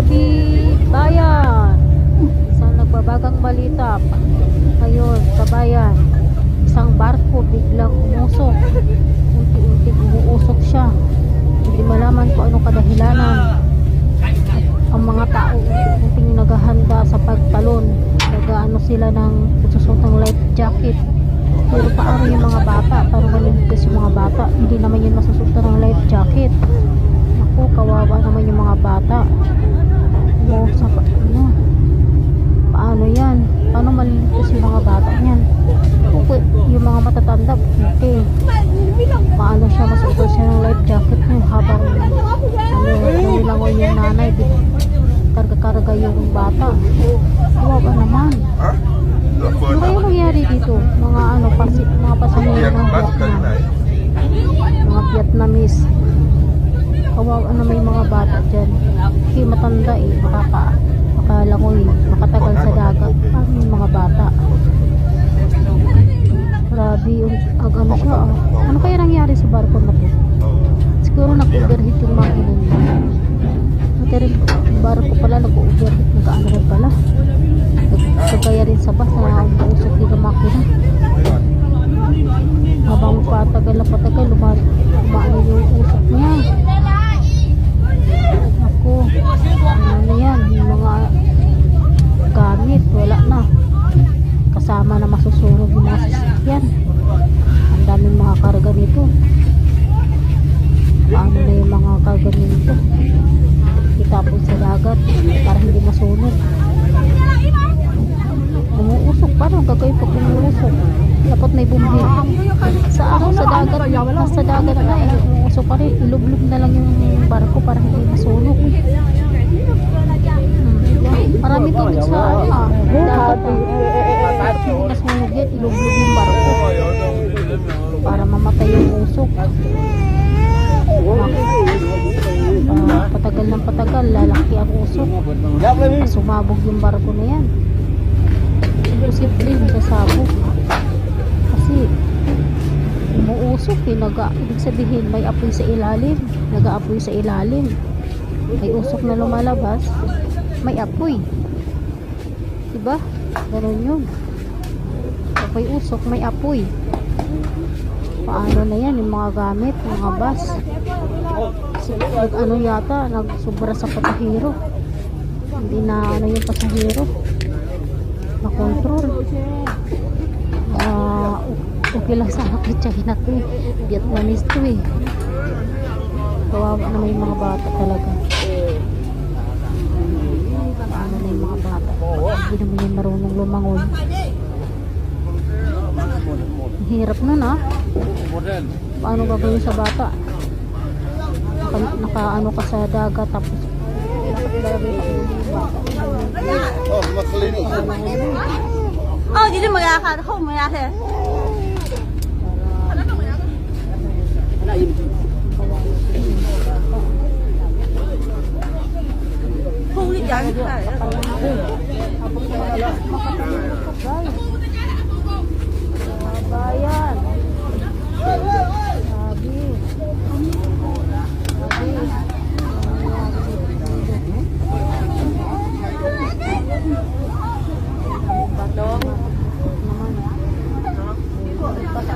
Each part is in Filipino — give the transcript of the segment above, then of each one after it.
kabibayan. Isang nagbabagang balita. Ngayon, kabayan. Isang barko biglang umusok. Unti-unti umuusok siya. Hindi malaman kung anong kadahilanan. At ang mga tao unti-unting naghahanda sa pagtalon. Nagaano sila ng susot ng life jacket. Pero paano yung mga bata? Paano maligtas yung mga bata? Hindi naman yun masusutan ng life jacket. Ako, kawawa naman yung mga bata. Mo, sa pa- ano? Paano yan? Paano maliligtas yung mga bata niyan? Okay, yung mga matatanda, okay. Paano siya masuot siya ng life jacket niya habang ano, nawilangoy yung nanay, di karga-karga yung bata. Kawawa naman. Ano kaya nangyari dito? Mga ano, pasi, mga pasahero ng Vietnam. Mga Vietnamese. Kawawa na may mga bata dyan. Kasi matanda eh, makaka, makalangoy, makatagal sa dagat. Yung mga bata? Grabe yung, ag ano siya ah. Ano kaya nangyari sa barko na to? Siguro nag-overheat yung makina niya. Yung barko pala nag-overheat. Nagkagaya rin sa bus na umuusok din ang makina. Habang patagal na patagal, luma, lumaano yung usok niya. Ako, ano yan, yung mga gamit, wala na. Kasama na masusunog yung mga sasakyan. Ang daming mga karga nito. Paano na yung mga karga nito? Itapon sa dagat para hindi masunog. Umuusok. Paano ang gagawin pag umuusok? Dapat may bumhi. Sa ano, sa dagat, nasa dagat na eh. Umuusok pa rin. Ilublob na lang yung barko para hindi masunog. Hmm. Marami tubig sa ano ah. Dagat ah. Hindi masunog yan. Ilublob yung barko. Para mamatay yung usok. Ah, patagal ng patagal, lalaki ang usok. Sumabog yung barko na yan. Umuusok eh. Naga, ibig sabihin may apoy sa ilalim. Nag-aapoy sa ilalim. May usok na lumalabas. May apoy. Diba? Ganun yun. Kapag usok, may apoy. Paano na yan? Yung mga gamit, mga. Kasi nag ano yata, nagsubra sa pasahero. Hindi na ano yung pasahero. Na control. Okay lang sana kay China to eh. Vietnamese to eh. Kawawa na may mga bata talaga. Paano na yung mga bata? Hindi naman yung marunong lumangoy. Ang hirap nun ah. Paano gagawin sa bata? Naka, naka ano ka sa dagat tapos sa yung. Oh, makalinis. Oh, jadi mengakar, kau mengakar.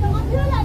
怎么丢了？